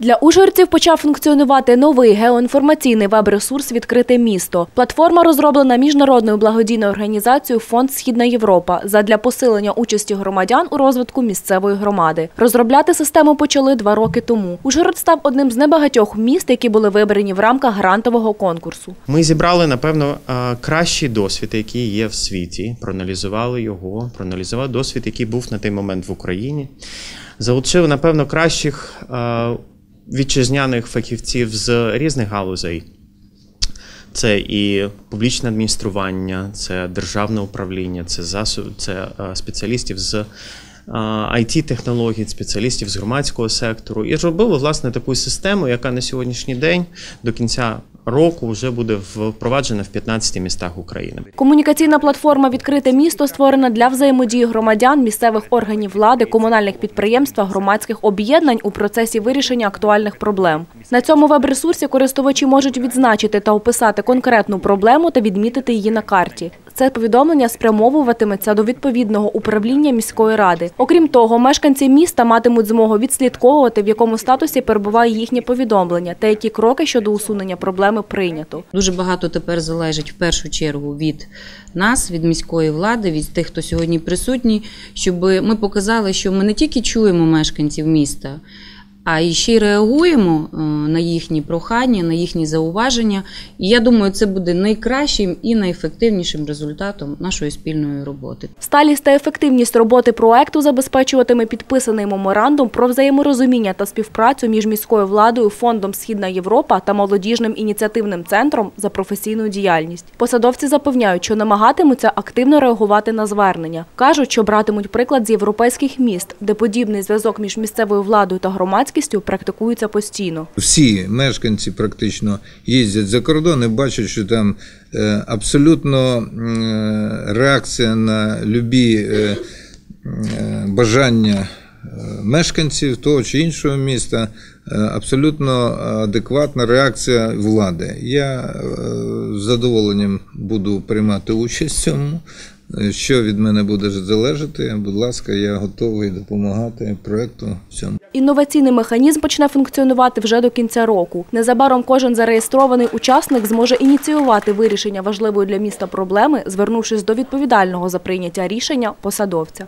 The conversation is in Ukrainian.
Для ужгородців почав функціонувати новий геоінформаційний веб-ресурс «Відкрите місто». Платформа розроблена міжнародною благодійною організацією «Фонд Східна Європа» задля посилення участі громадян у розвитку місцевої громади. Розробляти систему почали два роки тому. Ужгород став одним з небагатьох міст, які були вибрані в рамках грантового конкурсу. Ми зібрали, напевно, е, кращий досвід, який є в світі, проаналізували його, проаналізували досвід, який був на той момент в Україні. Залучили, напевно, кращих е, вітчизняних фахівців з різних галузей. Це і публічне адміністрування, це державне управління, це засоб, це е, спеціалістів з it технологій спеціалістів з громадського сектору. І зробили власне таку систему, яка на сьогоднішній день до кінця року вже буде впроваджена в 15 містах України. Комунікаційна платформа «Відкрите місто» створена для взаємодії громадян, місцевих органів влади, комунальних підприємств та громадських об'єднань у процесі вирішення актуальних проблем. На цьому веб-ресурсі користувачі можуть відзначити та описати конкретну проблему та відмітити її на карті. Це повідомлення спрямовуватиметься до відповідного управління міської ради. Окрім того, мешканці міста матимуть змогу відслідковувати, в якому статусі перебуває їхнє повідомлення та які кроки щодо усунення проблеми прийнято. Дуже багато тепер залежить в першу чергу від нас, від міської влади, від тих, хто сьогодні присутній, щоб ми показали, що ми не тільки чуємо мешканців міста. А і ще й реагуємо е, на їхні прохання, на їхні зауваження. І я думаю, це буде найкращим і найефективнішим результатом нашої спільної роботи. Сталість та ефективність роботи проекту забезпечуватиме підписаний меморандум про взаєморозуміння та співпрацю між міською владою, фондом Східна Європа та молодіжним ініціативним центром за професійну діяльність. Посадовці запевняють, що намагатимуться активно реагувати на звернення. кажуть, що братимуть приклад з європейських міст, де подібний зв'язок між місцевою владою та громадськістю практикується постійно. Всі мешканці практично їздять за кордон і бачать, що там е, абсолютно е, реакція на любі е, бажання мешканців того чи іншого міста. Абсолютно адекватна реакція влади. Я з задоволенням буду приймати участь в цьому. Що від мене буде залежати, будь ласка, я готовий допомагати проекту в. Інноваційний механізм почне функціонувати вже до кінця року. Незабаром кожен зареєстрований учасник зможе ініціювати вирішення важливої для міста проблеми, звернувшись до відповідального за прийняття рішення посадовця.